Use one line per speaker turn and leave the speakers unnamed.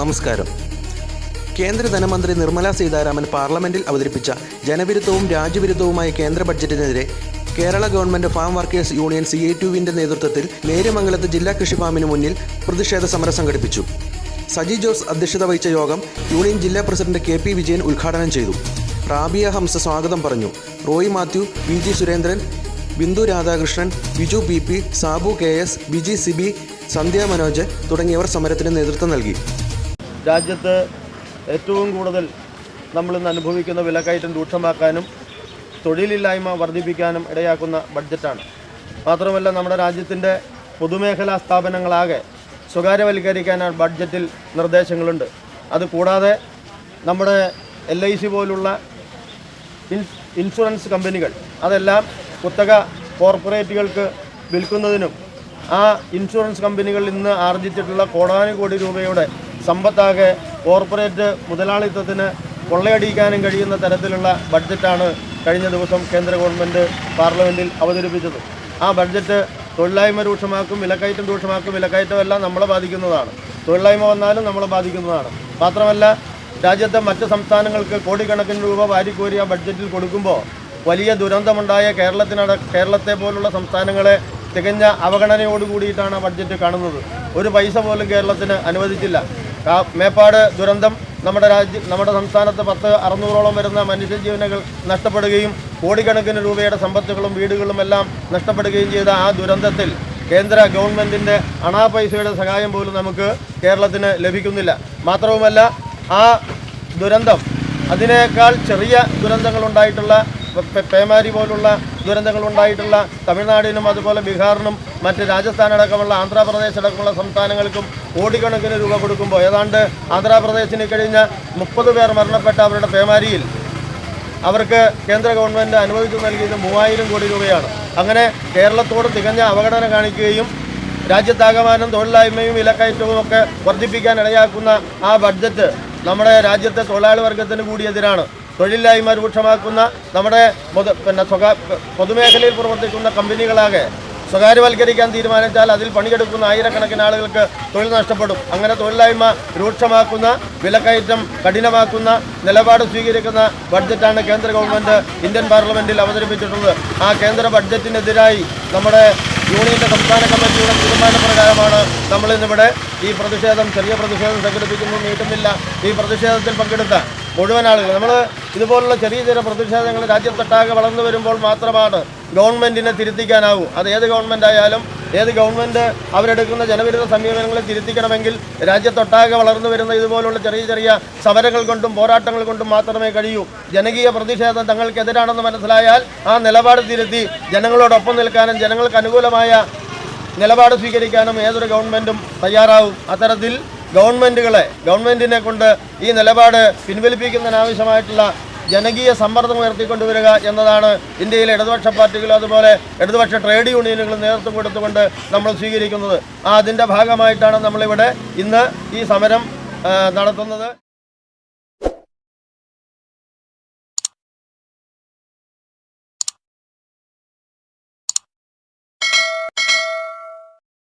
നമസ്കാരം. കേന്ദ്ര ധനമന്ത്രി നിർമ്മല സീതാരാമൻ പാർലമെന്റിൽ അവതരിപ്പിച്ച ജനവിരുദ്ധവും രാജ്യവിരുദ്ധവുമായ കേന്ദ്ര ബഡ്ജറ്റിനെതിരെ Kerala government farm workers union C I ടുവിന്റെ നേതൃത്വത്തിൽ നേര്യമംഗലത്ത് ജില്ലാ കൃഷിഫാമിന് മുന്നിൽ പ്രതിഷേധ സമരം സംഘടിപ്പിച്ചു. സജി ജോസ് അധ്യക്ഷത വഹിച്ച യോഗം യൂണിയൻ ജില്ലാ പ്രസിഡന്റ് കെ പി വിജയൻ ഉദ്ഘാടനം ചെയ്തു. റാബിയ ഹംസ സ്വാഗതം പറഞ്ഞു. Roy Mathew V G Surendran Bindu Radhakrishnan Viju P P Sabu K S Biji Sibi Sandhya Manoj തുടങ്ങിയവർ സമരത്തിന് നേതൃത്വം നൽകി.
രാജ്യത്ത് ഏറ്റവും കൂടുതൽ നമ്മളിന്ന് അനുഭവിക്കുന്ന വിലക്കയറ്റം രൂക്ഷമാക്കാനും തൊഴിലില്ലായ്മ വർദ്ധിപ്പിക്കാനും ഇടയാക്കുന്ന ബഡ്ജറ്റാണ്. മാത്രമല്ല നമ്മുടെ രാജ്യത്തിന്റെ പൊതുമേഖലാ സ്ഥാപനങ്ങളാകെ സ്വകാര്യവൽക്കരിക്കാനാണ് ബഡ്ജറ്റിൽ നിർദ്ദേശങ്ങളുണ്ട്. അതുകൂടാതെ നമ്മുടെ എൽ ഐ സി പോലുള്ള ഇൻഷുറൻസ് കമ്പനികൾ അതെല്ലാം കുത്തക കോർപ്പറേറ്റുകൾക്ക് വിൽക്കുന്നതിനും ആ ഇൻഷുറൻസ് കമ്പനികൾ ഇന്ന് ആർജിച്ചിട്ടുള്ള കോടാനുകോടി രൂപയുടെ സമ്പത്താകെ കോർപ്പറേറ്റ് മുതലാളിത്തത്തിന് കൊള്ളയടിക്കാനും കഴിയുന്ന തരത്തിലുള്ള ബഡ്ജറ്റാണ് കഴിഞ്ഞ ദിവസം കേന്ദ്ര ഗവൺമെന്റ് പാർലമെന്റിൽ അവതരിപ്പിച്ചത്. ആ ബഡ്ജറ്റ് തൊഴിലായ്മ രൂക്ഷമാക്കും വിലക്കയറ്റം രൂക്ഷമാക്കും വിലക്കയറ്റമെല്ലാം നമ്മളെ ബാധിക്കുന്നതാണ്. തൊഴിലായ്മ വന്നാലും നമ്മളെ ബാധിക്കുന്നതാണ്. മാത്രമല്ല രാജ്യത്തെ മറ്റ് സംസ്ഥാനങ്ങൾക്ക് കോടിക്കണക്കിന് രൂപ വാരിക്കോരി ആ ബഡ്ജറ്റിൽ കൊടുക്കുമ്പോൾ വലിയ ദുരന്തമുണ്ടായ കേരളത്തിനട കേരളത്തെ പോലുള്ള സംസ്ഥാനങ്ങളെ തികഞ്ഞ അവഗണനയോട് കൂടിയിട്ടാണ് ആ ബഡ്ജറ്റ് കാണുന്നത്. ഒരു പൈസ പോലും കേരളത്തിന് അനുവദിച്ചില്ല. കാ- മേപ്പാട് ദുരന്തം നമ്മുടെ രാജ്യ നമ്മുടെ സംസ്ഥാനത്ത് പത്ത് അറുന്നൂറോളം വരുന്ന മനുഷ്യജീവനുകൾ നഷ്ടപ്പെടുകയും കോടിക്കണക്കിന് രൂപയുടെ സമ്പത്തുകളും വീടുകളും എല്ലാം നഷ്ടപ്പെടുകയും ചെയ്ത ആ ദുരന്തത്തിൽ കേന്ദ്ര ഗവൺമെന്റിന്റെ അണാ പൈസയുടെ സഹായം പോലും നമുക്ക് കേരളത്തിന് ലഭിക്കുന്നില്ല. മാത്രവുമല്ല ആ ദുരന്തം അതിനേക്കാൾ ചെറിയ ദുരന്തങ്ങളുണ്ടായിട്ടുള്ള പേമാരി പോലുള്ള ദുരന്തങ്ങളുണ്ടായിട്ടുള്ള തമിഴ്നാടിനും അതുപോലെ ബീഹാറിനും മറ്റ് രാജസ്ഥാൻ അടക്കമുള്ള ആന്ധ്രാപ്രദേശ് അടക്കമുള്ള സംസ്ഥാനങ്ങൾക്കും കോടിക്കണക്കിന് രൂപ കൊടുക്കുമ്പോൾ ഏതാണ്ട് ആന്ധ്രാപ്രദേശിന് കഴിഞ്ഞ മുപ്പത് പേർ മരണപ്പെട്ട അവരുടെ പേമാരിയിൽ അവർക്ക് കേന്ദ്ര ഗവൺമെന്റ് അനുവദിച്ചു നൽകിയത് മൂവായിരം കോടി രൂപയാണ്. അങ്ങനെ കേരളത്തോട് തികഞ്ഞ അവഗണന കാണിക്കുകയും രാജ്യത്താകമാനം തൊഴിലില്ലായ്മയും വിലക്കയറ്റവും ഒക്കെ വർദ്ധിപ്പിക്കാൻ ഇടയാക്കുന്ന ആ ബഡ്ജറ്റ് നമ്മുടെ രാജ്യത്തെ തൊഴിലാളി വർഗത്തിന് കൂടി എതിരാണ്. തൊഴിലില്ലായ്മ രൂക്ഷമാക്കുന്ന നമ്മുടെ പിന്നെ സ്വകാ പൊതുമേഖലയിൽ പ്രവർത്തിക്കുന്ന കമ്പനികളാകെ സ്വകാര്യവൽക്കരിക്കാൻ തീരുമാനിച്ചാൽ അതിൽ പണിയെടുക്കുന്ന ആയിരക്കണക്കിന് ആളുകൾക്ക് തൊഴിൽ നഷ്ടപ്പെടും. അങ്ങനെ തൊഴിലില്ലായ്മ രൂക്ഷമാക്കുന്ന വിലക്കയറ്റം കഠിനമാക്കുന്ന നിലപാട് സ്വീകരിക്കുന്ന ബഡ്ജറ്റാണ് കേന്ദ്ര ഗവൺമെന്റ് ഇന്ത്യൻ പാർലമെന്റിൽ അവതരിപ്പിച്ചിട്ടുള്ളത്. ആ കേന്ദ്ര ബഡ്ജറ്റിനെതിരായി നമ്മുടെ യൂണിയന്റെ സംസ്ഥാന കമ്മിറ്റിയുടെ തീരുമാനപ്രകാരമാണ് നമ്മളിന്നിവിടെ ഈ പ്രതിഷേധം ചെറിയ പ്രതിഷേധം സംഘടിപ്പിക്കുന്നു നീട്ടുന്നില്ല. ഈ പ്രതിഷേധത്തിൽ പങ്കെടുത്ത മുഴുവൻ ആളുകൾ നമ്മൾ ഇതുപോലുള്ള ചെറിയ ചെറിയ പ്രതിഷേധങ്ങൾ രാജ്യത്തൊട്ടാകെ വളർന്നു വരുമ്പോൾ മാത്രമാണ് ഗവൺമെന്റിനെ തിരുത്തിക്കാനാവൂ. അത് ഏത് ഗവൺമെന്റ് ആയാലും ഏത് ഗവൺമെന്റ് അവരെടുക്കുന്ന ജനവിരുദ്ധ സമീപനങ്ങളെ തിരുത്തിക്കണമെങ്കിൽ രാജ്യത്തൊട്ടാകെ വളർന്നു വരുന്ന ഇതുപോലുള്ള ചെറിയ ചെറിയ സമരങ്ങൾ കൊണ്ടും പോരാട്ടങ്ങൾ കൊണ്ടും മാത്രമേ കഴിയൂ. ജനകീയ പ്രതിഷേധം തങ്ങൾക്കെതിരാണെന്ന് മനസ്സിലായാൽ ആ നിലപാട് തിരുത്തി ജനങ്ങളോടൊപ്പം നിൽക്കാനും ജനങ്ങൾക്ക് അനുകൂലമായ നിലപാട് സ്വീകരിക്കാനും ഏതൊരു ഗവൺമെന്റും തയ്യാറാവും. അത്തരത്തിൽ ഗവൺമെന്റുകളെ ഗവൺമെന്റിനെ കൊണ്ട് ഈ നിലപാട് പിൻവലിപ്പിക്കുന്നതിനാവശ്യമായിട്ടുള്ള ജനകീയ സമ്മർദ്ദം ഉയർത്തിക്കൊണ്ടുവരിക എന്നതാണ് ഇന്ത്യയിലെ ഇടതുപക്ഷ പാർട്ടികൾ അതുപോലെ ഇടതുപക്ഷ ട്രേഡ് യൂണിയനുകൾ നേതൃത്വം കൊടുത്തുകൊണ്ട് നമ്മൾ സ്വീകരിക്കുന്നത്. ആ അതിന്റെ ഭാഗമായിട്ടാണ് നമ്മളിവിടെ ഇന്ന് ഈ സമരം നടത്തുന്നത്.